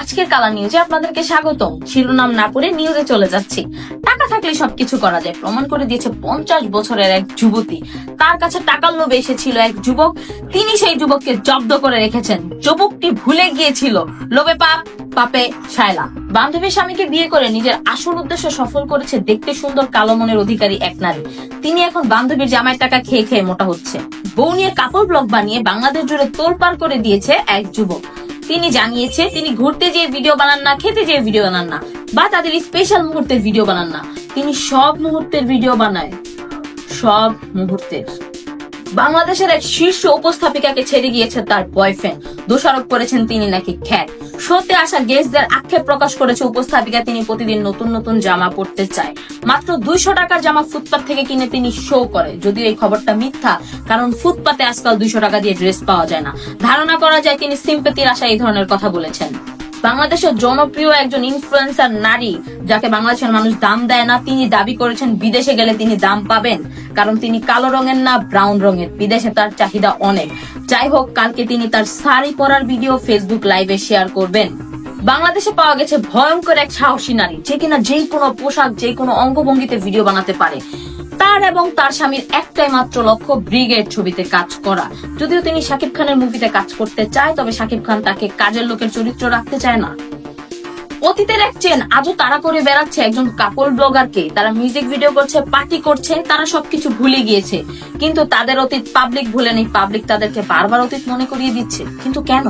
আজকের কালা নিউজে আপনাদেরকে স্বাগতম। শিরোনাম না করে নিউজে চলে যাচ্ছি। টাকা থাকলে সবকিছু করা যায়, প্রমাণ করে দিয়েছে পঞ্চাশ বছরের এক যুবতী। তার কাছে টাকার লোভে এসেছিল এক যুবক। তিনি সেই যুবককে জব্দ করে রেখেছেন। যুবকটি ভুলে গিয়েছিল। লোভে পাপ, পাপে শায়লা বান্ধবীর স্বামীকে বিয়ে করে নিজের আসল উদ্দেশ্য সফল করেছে দেখতে সুন্দর কালো মনের অধিকারী এক নারী। তিনি এখন বান্ধবীর জামাই টাকা খেয়ে খেয়ে মোটা হচ্ছে। বউ নিয়ে কাপড় ব্লগ বানিয়ে বাংলাদেশ জুড়ে তোলপাড় করে দিয়েছে এক যুবক। তিনি জানিয়েছে, তিনি ঘুরতে যেয়ে ভিডিও বানান না, খেতে যেয়ে ভিডিও বানান না, বা তাদের স্পেশাল মুহূর্তের ভিডিও বানান না। তিনি সব মুহূর্তের ভিডিও বানায়। সব মুহূর্তের। বাংলাদেশের এক শীর্ষ উপস্থাপিকাকে ছেড়ে গিয়েছে তার বয়ফ্রেন্ড দোষারোপ করেছেন তিনি নাকি খ্যাত। শোতে আসা গেস্টদের আক্ষেপ প্রকাশ করেছে উপস্থাপিকা। তিনি প্রতিদিন নতুন নতুন জামা পরতে চায়। মাত্র দুইশো টাকার জামা ফুটপাত থেকে কিনে তিনি শো করে। যদিও এই খবরটা মিথ্যা, কারণ ফুটপাতে আজকাল দুইশো টাকা দিয়ে ড্রেস পাওয়া যায় না। ধারণা করা যায় তিনি সিম্পেতির আশা এই ধরনের কথা বলেছেন। বাংলাদেশের জনপ্রিয় একজন ইনফ্লুয়েন্সার নারী, যাকে বাংলাদেশের মানুষ দাম দেয় না, তিনি দাবি করেছেন বিদেশে গেলে তিনি দাম পাবেন, কারণ তিনি কালো রঙের না ব্রাউন রঙের। বিদেশে তার চাহিদা অনেক। যাই হোক, কালকে তিনি তার শাড়ি পরার ভিডিও ফেসবুক লাইভে শেয়ার করবেন। বাংলাদেশে পাওয়া গেছে ভয়ঙ্কর এক সাহসী নারী, যে কিনা যে কোনো পোশাক যে কোনো অঙ্গভঙ্গিতে ভিডিও বানাতে পারে। তার এবং তার স্বামীর একটাই মাত্র লক্ষ্য, ব্রিগেড ছবিতে কাজ করা। যদিও তিনি শাকিব খানের মুভিতে কাজ করতে চায়, তবে শাকিব খান তাকে কাজের লোকের চরিত্র রাখতে চায় না। অতীতের এক চেন আজও তারা করে বেড়াচ্ছে একজন কাপড় ব্লগারকে। তারা মিউজিক ভিডিও করছে, পার্টি করছে, তারা সবকিছু ভুলে গিয়েছে। কিন্তু তাদের অতীত পাবলিক ভুলে নেই পাবলিক তাদেরকে বারবার অতীত মনে করিয়ে দিচ্ছে। কিন্তু কেন?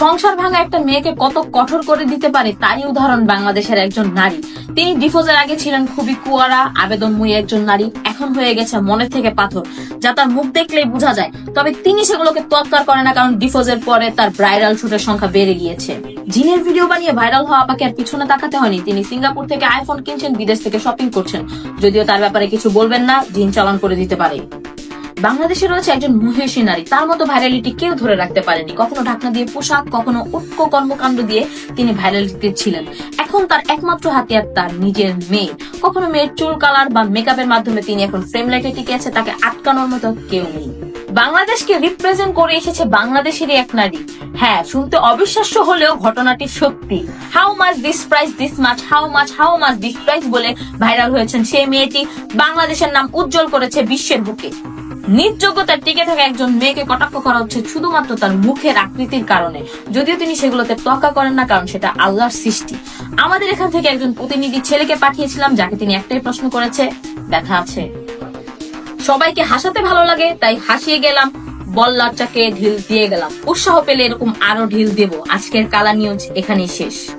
সংসার ভাঙা একটা মেয়েকে কত কঠোর করে দিতে পারে তারই উদাহরণ বাংলাদেশের একজন নারী। তিনি ডিফোজের আগে ছিলেন খুবই কুয়ারা, আবেদনময়ী একজন নারী, এখন হয়ে গেছে মনের থেকে পাথর, যা তার মুখ দেখলেই বোঝা যায়। তবে তিনি সেগুলোকে তৎকার করে না, কারণ ডিফোজের পরে তার ব্রাইডাল শুটের সংখ্যা বেড়ে গিয়েছে। জিনের ভিডিও বানিয়ে ভাইরাল হওয়া আপাকে আর পিছনে তাকাতে হয়নি। তিনি সিঙ্গাপুর থেকে আইফোন কিনছেন, বিদেশ থেকে শপিং করছেন। যদিও তার ব্যাপারে কিছু বলবেন না, জিন চালান করে দিতে পারে। বাংলাদেশে রয়েছে একজন মহিষী নারী। তার মতো ভাইরালিটি কেউ ধরে রাখতে পারেনি। কখনো ঢাকনা দিয়ে পোশাক, কখনো উৎক কর্মকাণ্ড দিয়ে তিনি ভাইরালিটি ছিলেন। এখন তার একমাত্র হাতিয়ার তার নিজের মেয়ে। কখনো মেয়ের চুল কালার বা মেকআপের মাধ্যমে তিনি এখন ফ্রেম লাইটে টিকে আছে, তাকে আটকানোর মতো কেউ নেই। বাংলাদেশকে রিপ্রেজেন্ট করে এসেছে বাংলাদেশেরই এক নারী। হ্যাঁ শুনতে অবিশ্বাস্য হলেও ঘটনাটি সত্যি। How much this price this much how much how much this price বলে ভাইরাল হয়েছেন সেই মেয়েটি। বাংলাদেশের নাম উজ্জ্বল করেছে বিশ্বের বুকে। নিজ যোগ্যতার টিকে থাকা একজন মেয়েকে কটাক্ষ করা হচ্ছে শুধুমাত্র তার মুখের আকৃতির কারণে। যদিও তিনি সেগুলোতে তোয়াক্কা করেন না, কারণ সেটা আল্লাহর সৃষ্টি। আমাদের এখান থেকে একজন প্রতিনিধি ছেলেকে পাঠিয়েছিলাম, যাকে তিনি একটাই প্রশ্ন করেছে, ব্যথা আছে? সবাইকে হাসাতে ভালো লাগে, তাই হাসিয়ে গেলাম বল্লারটাকে ঢিল দিয়ে গেলাম। উৎসাহ পেলে এরকম আরও ঢিল দেব। আজকের কালা নিউজ এখানেই শেষ।